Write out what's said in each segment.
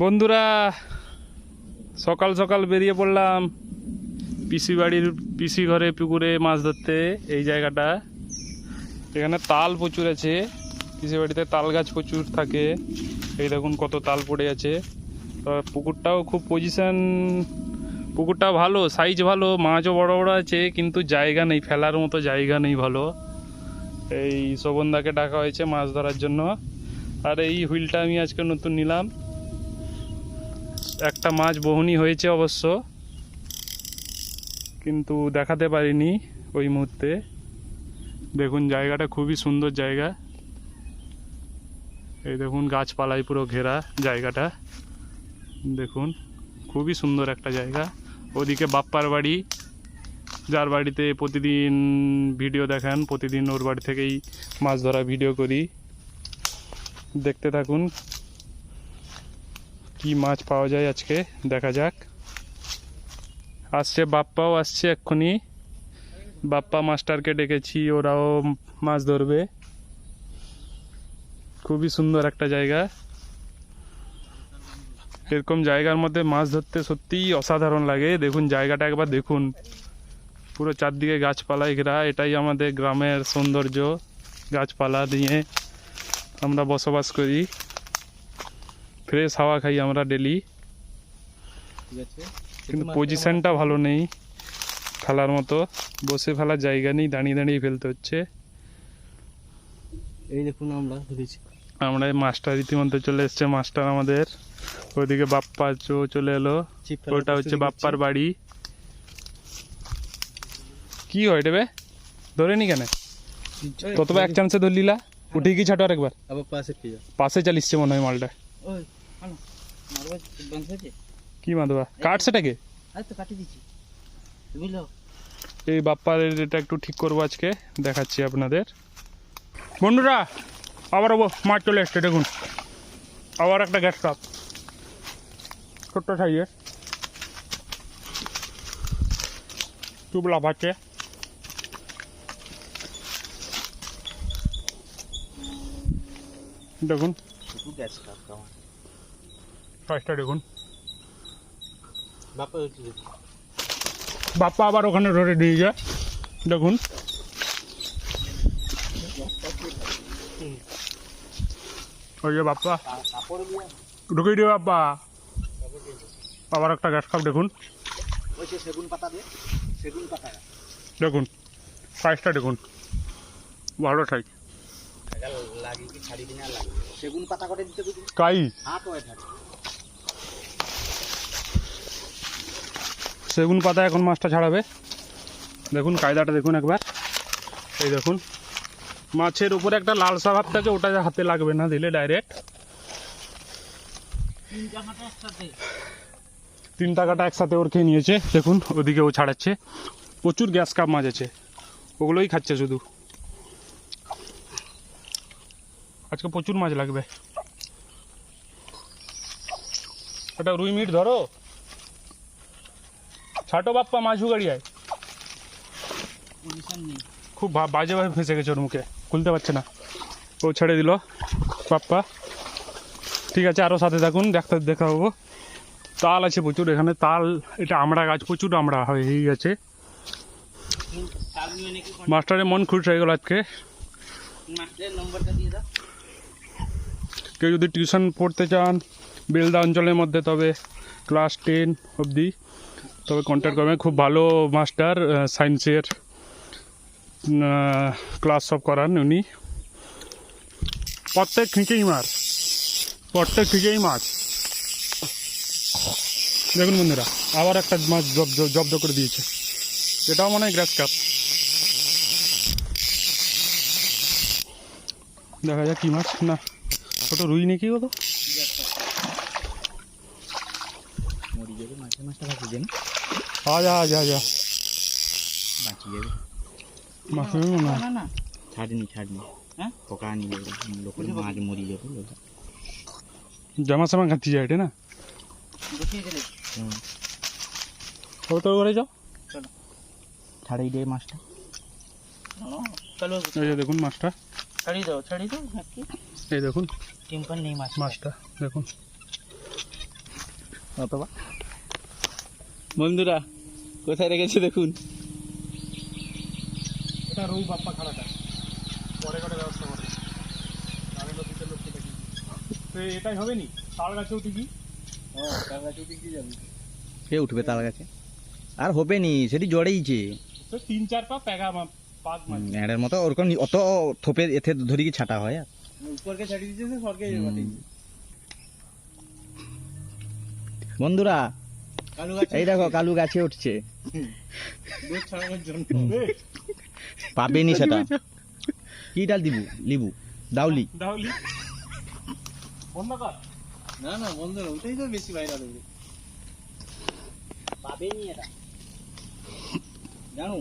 বন্ধুরা, সকাল সকাল বেরিয়ে পড়লাম পিসি বাড়ির, পিসি ঘরে পুকুরে মাছ ধরতে, এই জায়গাটা। এখানে তাল প্রচুর আছে, পিসি বাড়িতে তাল গাছ প্রচুর থাকে। এই দেখুন কত তাল পড়ে আছে। পুকুরটাও খুব পজিশন পুকুরটা ভালো সাইজ ভালো, মাছও বড় বড় আছে, কিন্তু জায়গা নেই, ফেলার মতো জায়গা নেই ভালো। এই শোভনদাকে ডাকা হয়েছে মাছ ধরার জন্য। আর এই হুইলটা আমি আজকে নতুন নিলাম। একটা মাছ বহনি হয়েছে অবশ্য, কিন্তু দেখাতে পারিনি ওই মুহূর্তে। দেখুন, জায়গাটা খুবই সুন্দর জায়গা। এই দেখুন, গাছপালায় পুরো ঘেরা জায়গাটা। দেখুন, খুবই সুন্দর একটা জায়গা। ওদিকে বাপ্পার বাড়ি, যার বাড়িতে প্রতিদিন ভিডিও দেখান, প্রতিদিন ওর বাড়ি থেকেই মাছ ধরা ভিডিও করি। দেখতে থাকুন কি মাছ পাওয়া যায় আজকে? দেখা যাক। আসছে, বাপ্পাও আসছে এক্ষুনি। বাপ্পা মাস্টারকে ডেকেছি, ওরাও মাছ ধরবে। খুবই সুন্দর একটা জায়গা। এরকম জায়গার মধ্যে মাছ ধরতে সত্যিই অসাধারণ লাগে। দেখুন, জায়গাটা একবার দেখুন। পুরো চারদিকে গাছপালায় ঘেরা, এটাই আমাদের গ্রামের সৌন্দর্য। গাছপালা দিয়ে আমরা বসবাস করি। ফ্রেশ হাওয়া খাই আমরা ডেলি কিন্তু পজিশনটা ভালো নেই। খেলার মতো। বসে ফেলার জায়গা নেই দাঁড়িয়ে দাঁড়িয়ে ফেলতে হচ্ছে। এই দেখুন আমরা ধরেছি। আমরা মাস্টার রীতিমধ্যে চলে এসছে মাস্টার আমাদের। ওইদিকে বাপ্পা চো- চলে এলো। ওটা হচ্ছে বাপ্পার বাড়ি। কি হয় দেবে ধরে নি কেন? নিচ্ছে। তত এক চান্সে ধরলিলা উঠে কি ছাটো আরেকবার। আবার পাশে পাশে চালিচ্ছে মনে হয় মালটা। কি মাধবা কাট সেটাকে আরে তো কাটি দিচ্ছি। বুঝলো এই বাপ্পার এটা একটু ঠিক করব আজকে দেখাচ্ছি আপনাদের। বন্ধুরা আবার ও- মাছ চলে এসছে দেখুন। আবার একটা গ্যাস কাপ ছোট্ট সাইজের চুপ লাফাচ্ছে। দেখুন। গ্যাস কাপ সাইজটা দেখুন বাপা বাপ্পা আবার ওখানে ধরে দিয়ে যায়। দেখুন। ওই যে বাপ্পা। ঢুকিয়ে দিও বাপ্পা। আবার একটা গ্যাস কাপ দেখুন। ওই যে সেগুন পাতা দিয়ে সেগুন পাতা। দেখুন। সাইজটা দেখুন। ভালো সাইজ লাগে কি ছাড়ি দিনা লাগে সেগুন পাতা এখন মাছটা ছাড়াবে। দেখুন, কায়দাটা দেখুন একবার। এই দেখুন, মাছের উপরে একটা লাল সাভাব থাকে ওটা হাতে লাগবে না, দিলে ডাইরেক্ট তিন টাকাটা একসাথে ওর খেয়ে নিয়েছে। দেখুন, ওদিকে ও ছাড়াচ্ছে। প্রচুর গ্যাস কাপ মাছ আছে ওগুলোই খাচ্ছে শুধু। আজকে প্রচুর মাছ লাগবে। ওটা রুই মিট ধরো। ছাটো বাপ্পা মাছ পজিশন নেই। খুব বা- বাজেভাবে ফেসে গেছে ওর মুখে। খুলতে পারছে না। ও ছেড়ে দিল বাপ্পা। ঠিক আছে আরও সাথে থাকুন ডাক্তার দেখা হব তাল আছে প্রচুর এখানে। তাল এটা আমড়া গাছ প্রচুর আমড়া হয়ে গেছে। মাস্টারের মন খুশ হয়ে গেল আজকে। কেউ যদি টিউশন পড়তে চান বেলদা অঞ্চলের মধ্যে তবে ক্লাস টেন অবধি। তবে কন্ট্যাক্ট করবেন। খুব ভালো মাস্টার সায়েন্সের ক্লাস সব করান উনি। প্রত্যেক খিঁচেই মাছ প্রত্যেক খিঁচেই মাছ দেখুন বন্ধুরা, আবার একটা মাছ জব্দ করে দিয়েছে। এটাও মনে হয় গ্রাস কাপ দেখা যাক কি মাছ। না, ছোট রুই নাকি ও তো মরি যাবে মাঝে মাছটা ভাসি দেন আজা আজা আজা বাঁচি যাবে মাছ মনে হয় না না ছাড়নি ছাড়নি হ্যাঁ? পোকা নিয়ে যাবে লোকের মাছ মরি যাবে লোক। জামা সামা খাচ্ছি যায় এটা না বসিয়ে দিলে হুম। ও তো করে যাও ছাড়াই দে মাছটা চলো এই যে দেখুন মাছটা ছাড়িয়ে দাও ছাড়িয়ে দাও নাকি এই দেখুন টিম্পার নেই মাছ মাছটা দেখুন অথবা বন্ধুরা কোথায় রেখেছে দেখুন। এটা রৌ বাপ্পা খাড়াটা। পরে করে ব্যবস্থা করে আমি নদীতে লোককে দেখি তো এটাই হবে নি? তাল গাছেও টিকি কে উঠবে তার কাছে আর হবে নি সেটি জড়েইছে তো তিন চার পা প্যাগা মা- পাক মাছ এর মতো ওরকম অত থোপে এতে ধরি কি ছাটা হয় আর? উপরকে ছাড়ি দিয়েছে সরকে বন্ধুরা এই দেখো কালু গাছে উঠছে। জন্য। পাবেনি সেটা। কি ডাল দিবু? লিবু? ডাউলি ডাউলি বন্ধ কর না না বন্ধ না ওটাই তো বেশি বাইরে দেবে পাবেনি এটা। জানো?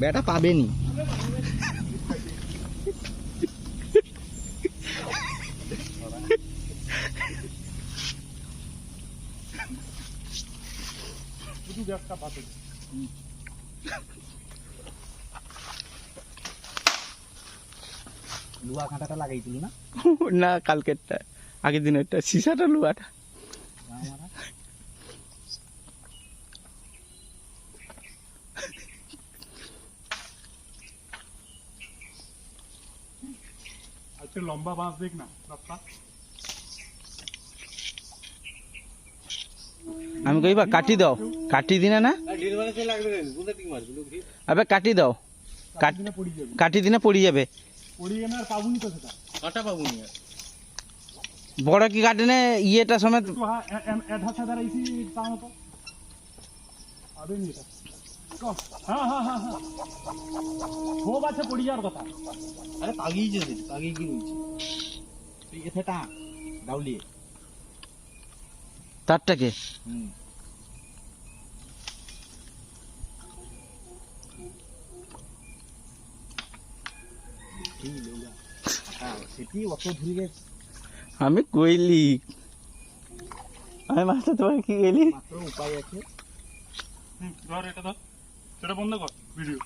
বেটা পাবেনি। ব্যবসা পাতে লুয়া কাঁটাটা লাগাইছিল না? না কালকেরটা। আগের দিনেরটা। সিসাটা লুয়াটা। লম্বা বাঁশ দেখ না বাপ্পা আমি কইবা, কাটি দাও। কাটি দিনে না? আবে, কাটি দাও। কাট দিনে পড়ি যাবে। বড় কি কাটে নে? ইয়েটা সমেত এটা কথা আরে পাগিয়েছে পাগিয়ে কি বলছে। তুই এতে টা ডাউলি তারটাকে আমি কইলি। আমি মাস্টার তোমাকে কি গেলি উপায় আছে। ধর এটা ধর। সেটা বন্ধ কর ভিডিও